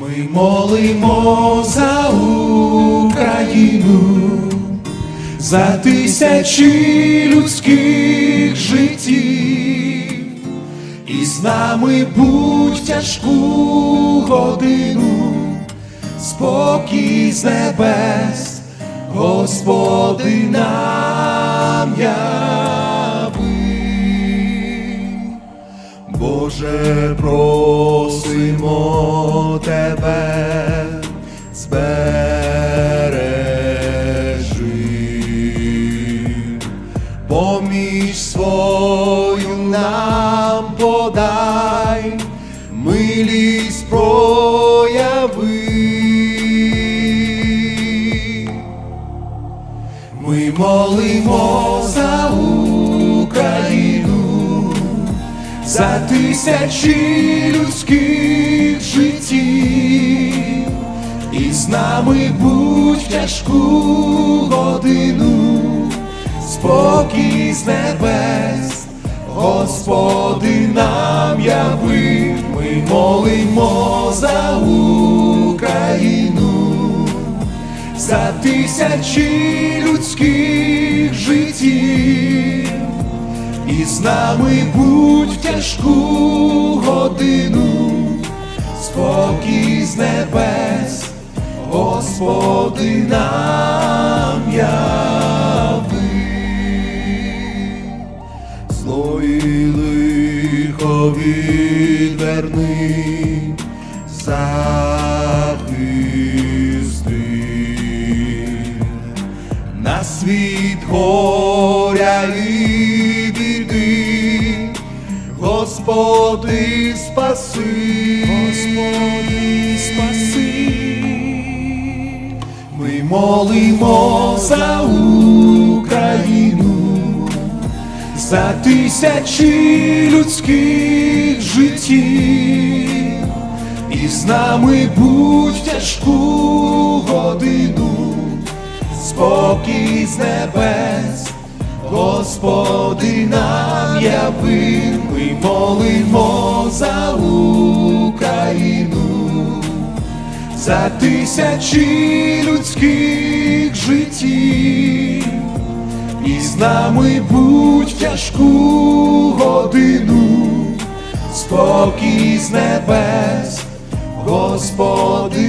Ми молимо за Україну, за тисячі людських життів, і з нами будь тяжку годину, спокій з небес, Господи нам яви. Боже, просимо тебе, збережи, поміж свою нам подай, милість прояви. Ми молимо за тисячі людських життів, і з нами будь в тяжку годину, спокій з небес, Господи нам яви, ми молимо за Україну. За тисячі людських життів, і з нами будь тяжку годину, спокій з небес, Господи нам яви. Зло і лихо відверни, захисти на світ горя Господи спаси, Господи спаси, ми молимо за Україну, за тисячі людських життів, і з нами будь в тяжку годину, спокій з небес, Господи нам яви, ми молимо за Україну, за тисячі людських життів, і з нами будь тяжку годину, спокій з небес, Господи.